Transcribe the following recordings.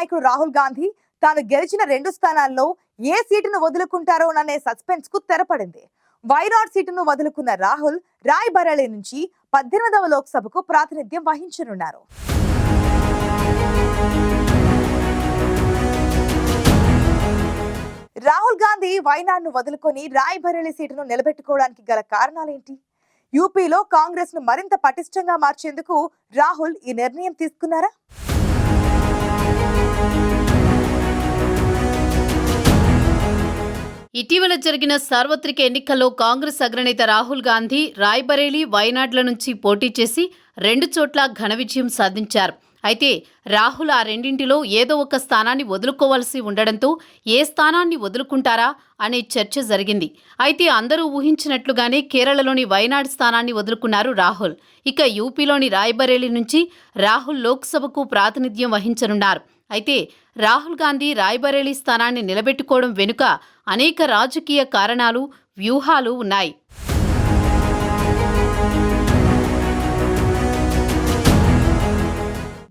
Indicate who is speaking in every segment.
Speaker 1: నాయకుడు రాహుల్ గాంధీ తాను గెలిచిన రెండు స్థానాల్లో ఏ సీటును వదులుకుంటారోననే సస్పెన్స్కు తెరపడింది. వైనాడ్ సీటును వదులుకున్న రాహుల్ రాయ్ బరేలీ నుంచి పద్దెనిమిదవ లోక్సభకు ప్రాతినిధ్యం వహించనున్నారు. రాహుల్ గాంధీ వైనాడ్ను వదులుకొని రాయ్ బరేలీ సీటును నిలబెట్టుకోవడానికి గల కారణాలేంటి? యూపీలో కాంగ్రెస్ను మరింత పటిష్టంగా మార్చేందుకు రాహుల్ ఈ నిర్ణయం తీసుకున్నారా?
Speaker 2: ఇటీవల జరిగిన సార్వత్రిక ఎన్నికల్లో కాంగ్రెస్ అగ్రనేత రాహుల్ గాంధీ రాయ్బరేలీ వయనాడ్ల నుంచి పోటీ చేసి రెండు చోట్ల ఘన విజయం సాధించారు. అయితే రాహుల్ ఆ రెండింటిలో ఏదో ఒక స్థానాన్ని వదులుకోవాల్సి ఉండడంతో ఏ స్థానాన్ని వదులుకుంటారా అనే చర్చ జరిగింది. అయితే అందరూ ఊహించినట్లుగానే కేరళలోని వయనాడ్ స్థానాన్ని వదులుకున్నారు రాహుల్. ఇక యూపీలోని రాయ్బరేలీ నుంచి రాహుల్ లోక్సభకు ప్రాతినిధ్యం వహించనున్నారు. అయితే రాహుల్ గాంధీ రాయ్బరేలీ స్థానాన్ని నిలబెట్టుకోవడం వెనుక అనేక రాజకీయ కారణాలు వ్యూహాలు ఉన్నాయి.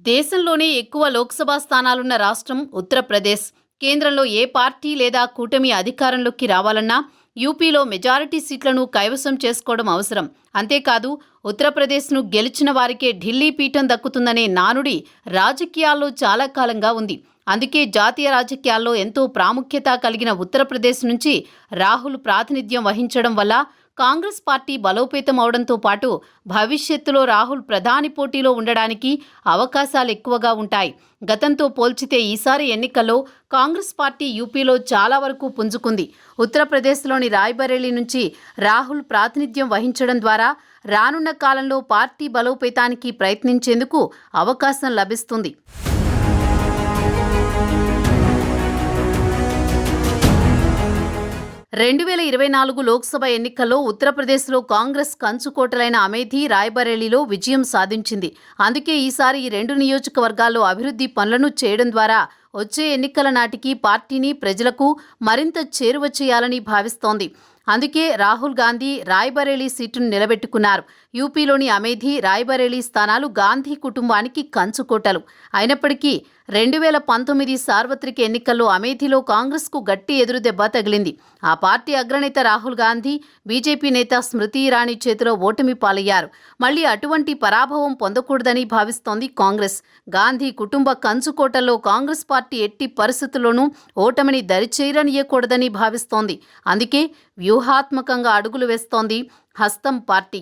Speaker 2: దేశంలోనే ఎక్కువ లోక్సభ స్థానాలున్న రాష్ట్రం ఉత్తరప్రదేశ్. కేంద్రంలో ఏ పార్టీ లేదా కూటమి అధికారంలోకి రావాలన్నా యూపీలో మెజారిటీ సీట్లను కైవసం చేసుకోవడం అవసరం. అంతేకాదు ఉత్తరప్రదేశ్ను గెలిచిన వారికే ఢిల్లీ పీఠం దక్కుతుందనే నానుడి రాజకీయాల్లో చాలా కాలంగా ఉంది. అందుకే జాతీయ రాజకీయాల్లో ఎంతో ప్రాముఖ్యత కలిగిన ఉత్తరప్రదేశ్ నుంచి రాహుల్ ప్రాతినిధ్యం వహించడం వల్ల కాంగ్రెస్ పార్టీ బలోపేతం అవడంతో పాటు భవిష్యత్తులో రాహుల్ ప్రధాని పోటీలో ఉండడానికి అవకాశాలు ఎక్కువగా ఉంటాయి. గతంతో పోల్చితే ఈసారి ఎన్నికల్లో కాంగ్రెస్ పార్టీ యూపీలో చాలా వరకు పుంజుకుంది. ఉత్తరప్రదేశ్లోని రాయ్బరేలీ నుంచి రాహుల్ ప్రాతినిధ్యం వహించడం ద్వారా రానున్న కాలంలో పార్టీ బలోపేతానికి ప్రయత్నించేందుకు అవకాశం లభిస్తుంది. రెండు వేల ఇరవై నాలుగు లోక్సభ ఎన్నికల్లో ఉత్తరప్రదేశ్లో కాంగ్రెస్ కంచుకోటలైన అమేథీ రాయ్బరేలీలో విజయం సాధించింది. అందుకే ఈసారి ఈ రెండు నియోజకవర్గాల్లో అభివృద్ధి పనులను చేయడం ద్వారా వచ్చే ఎన్నికల నాటికి పార్టీని ప్రజలకు మరింత చేరువ చేయాలని భావిస్తోంది. అందుకే రాహుల్ గాంధీ రాయ్బరేలీ సీటును నిలబెట్టుకున్నారు. యూపీలోని అమేధి రాయ్బరేలీ స్థానాలు గాంధీ కుటుంబానికి కంచుకోటలు. అయినప్పటికీ రెండు వేల పంతొమ్మిది సార్వత్రిక ఎన్నికల్లో అమేథీలో కాంగ్రెస్కు గట్టి ఎదురుదెబ్బ తగిలింది. ఆ పార్టీ అగ్రనేత రాహుల్ గాంధీ బీజేపీ నేత స్మృతి ఇరానీ చేతిలో ఓటమి పాలయ్యారు. మళ్ళీ అటువంటి పరాభవం పొందకూడదని భావిస్తోంది కాంగ్రెస్. గాంధీ కుటుంబ కంచుకోటల్లో కాంగ్రెస్ పార్టీ ఎట్టి పరిస్థితుల్లోనూ ఓటమిని దరిచేరనీయకూడదని భావిస్తోంది. అందుకే వ్యూహాత్మకంగా అడుగులు వేస్తోంది హస్తం పార్టీ.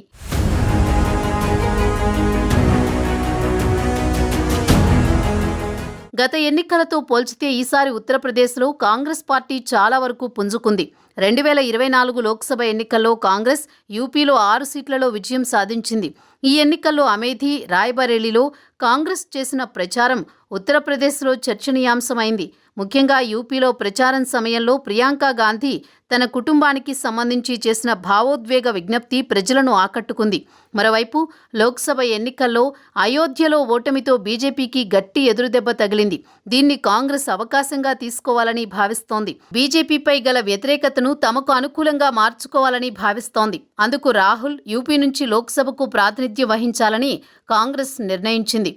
Speaker 2: గత ఎన్నికలతో పోల్చితే ఈసారి ఉత్తరప్రదేశ్లో కాంగ్రెస్ పార్టీ చాలా వరకు పుంజుకుంది. రెండు వేల ఇరవై నాలుగు లోక్సభ ఎన్నికల్లో కాంగ్రెస్ యూపీలో ఆరు సీట్లలో విజయం సాధించింది. ఈ ఎన్నికల్లో అమేథీ రాయ్బరేలీలో కాంగ్రెస్ చేసిన ప్రచారం ఉత్తరప్రదేశ్లో చర్చనీయాంశమైంది. ముఖ్యంగా యూపీలో ప్రచారం సమయంలో ప్రియాంక గాంధీ తన కుటుంబానికి సంబంధించి చేసిన భావోద్వేగ విజ్ఞప్తి ప్రజలను ఆకట్టుకుంది. మరోవైపు లోక్సభ ఎన్నికల్లో అయోధ్యలో ఓటమితో బీజేపీకి గట్టి ఎదురుదెబ్బ తగిలింది. దీన్ని కాంగ్రెస్ అవకాశంగా తీసుకోవాలని భావిస్తోంది. బీజేపీపై గల వ్యతిరేకతను తమకు అనుకూలంగా మార్చుకోవాలని భావిస్తోంది. అందుకు రాహుల్ యూపీ నుంచి లోక్సభకు ప్రాతినిధ్యం వహించాలని కాంగ్రెస్ నిర్ణయించింది.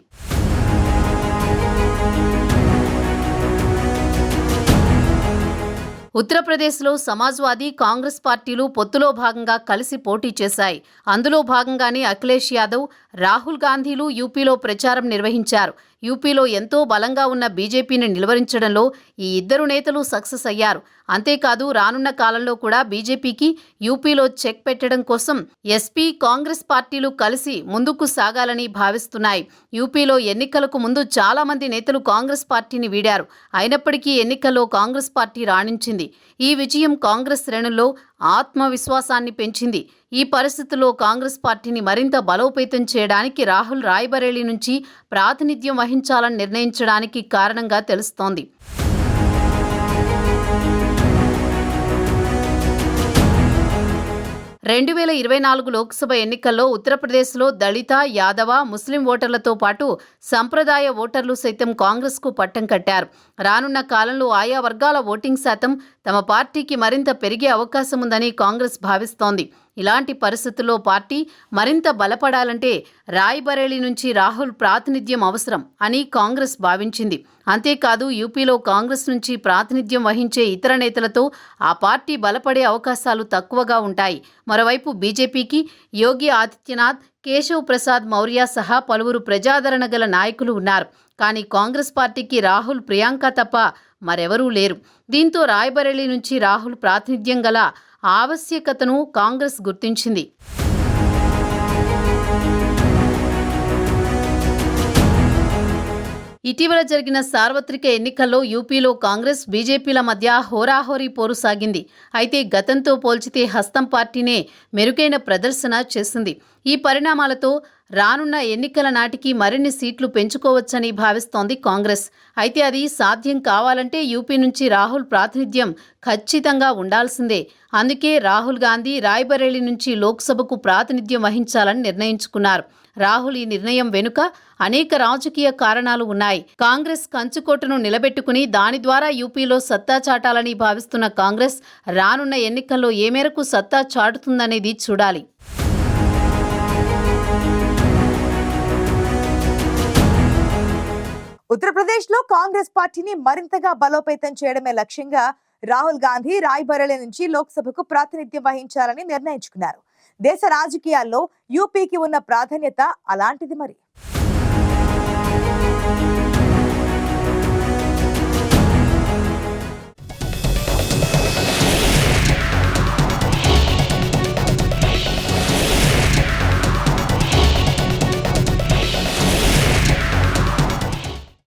Speaker 2: ఉత్తరప్రదేశ్లో సమాజ్వాదీ కాంగ్రెస్ పార్టీలు పొత్తులో భాగంగా కలిసి పోటీ చేశాయి. అందులో భాగంగానే అఖిలేష్ యాదవ్ రాహుల్ గాంధీలు యూపీలో ప్రచారం నిర్వహించారు. యూపీలో ఎంతో బలంగా ఉన్న బీజేపీని నిలువరించడంలో ఈ ఇద్దరు నేతలు సక్సెస్ అయ్యారు. అంతేకాదు రానున్న కాలంలో కూడా బీజేపీకి యూపీలో చెక్ పెట్టడం కోసం ఎస్పీ కాంగ్రెస్ పార్టీలు కలిసి ముందుకు సాగాలని భావిస్తున్నాయి. యూపీలో ఎన్నికలకు ముందు చాలా మంది నేతలు కాంగ్రెస్ పార్టీని వీడారు. అయినప్పటికీ ఎన్నికల్లో కాంగ్రెస్ పార్టీ రాణించింది. ఈ విజయం కాంగ్రెస్ శ్రేణుల్లో ఆత్మవిశ్వాసాన్ని పెంచింది. ఈ పరిస్థితుల్లో కాంగ్రెస్ పార్టీని మరింత బలోపేతం చేయడానికి రాహుల్ రాయ్బరేలీ నుంచి ప్రాతినిధ్యం వహించాలని నిర్ణయించడానికి కారణంగా తెలుస్తోంది. రెండు వేల ఇరవై నాలుగు లోక్సభ ఎన్నికల్లో ఉత్తరప్రదేశ్లో దళిత యాదవ ముస్లిం ఓటర్లతో పాటు సంప్రదాయ ఓటర్లు సైతం కాంగ్రెస్కు పట్టం కట్టారు. రానున్న కాలంలో ఆయా వర్గాల ఓటింగ్ శాతం తమ పార్టీకి మరింత పెరిగే అవకాశం ఉందని కాంగ్రెస్ భావిస్తోంది. ఇలాంటి పరిస్థితుల్లో పార్టీ మరింత బలపడాలంటే రాయ్బరేలీ నుంచి రాహుల్ ప్రాతినిధ్యం అవసరం అని కాంగ్రెస్ భావించింది. అంతేకాదు యూపీలో కాంగ్రెస్ నుంచి ప్రాతినిధ్యం వహించే ఇతర నేతలతో ఆ పార్టీ బలపడే అవకాశాలు తక్కువగా ఉంటాయి. మరోవైపు బీజేపీకి యోగి ఆదిత్యనాథ్ కేశవ్ ప్రసాద్ మౌర్య సహా పలువురు ప్రజాదరణ గల నాయకులు ఉన్నారు. కానీ కాంగ్రెస్ పార్టీకి రాహుల్ ప్రియాంక తప్ప మరెవరూ లేరు. దీంతో రాయ్బరేలీ నుంచి రాహుల్ ప్రాతినిధ్యం గల ఆవశ్యకతను కాంగ్రెస్ గుర్తించింది. ఇటీవల జరిగిన సార్వత్రిక ఎన్నికల్లో యూపీలో కాంగ్రెస్ బీజేపీల మధ్య హోరాహోరీ పోరు సాగింది. అయితే గతంతో పోల్చితే హస్తం పార్టీనే మెరుగైన ప్రదర్శన చేసింది. ఈ పరిణామాలతో రానున్న ఎన్నికల నాటికి మరిన్ని సీట్లు పెంచుకోవచ్చని భావిస్తోంది కాంగ్రెస్. అయితే అది సాధ్యం కావాలంటే యూపీ నుంచి రాహుల్ ప్రాతినిధ్యం ఖచ్చితంగా ఉండాల్సిందే. అందుకే రాహుల్ గాంధీ రాయ్బరేలీ నుంచి లోక్సభకు ప్రాతినిధ్యం వహించాలని నిర్ణయించుకున్నారు. రాహుల్ ఈ నిర్ణయం వెనుక అనేక రాజకీయ కారణాలు ఉన్నాయి. కాంగ్రెస్ కంచుకోటను నిలబెట్టుకుని దాని ద్వారా యూపీలో సత్తా చాటాలని భావిస్తున్న కాంగ్రెస్ రానున్న ఎన్నికల్లో ఏ మేరకు సత్తా చాటుతుందనేది చూడాలి.
Speaker 1: ఉత్తరప్రదేశ్లో కాంగ్రెస్ పార్టీని మరింతగా బలోపేతం చేయడమే లక్ష్యంగా రాహుల్ గాంధీ రాయ్బరేలీ నుంచి లోక్సభకు ప్రాతినిధ్యం వహించాలని నిర్ణయించుకున్నారు. దేశ రాజకీయాల్లో యూపీకి ఉన్న ప్రాధాన్యత అలాంటిది మరి.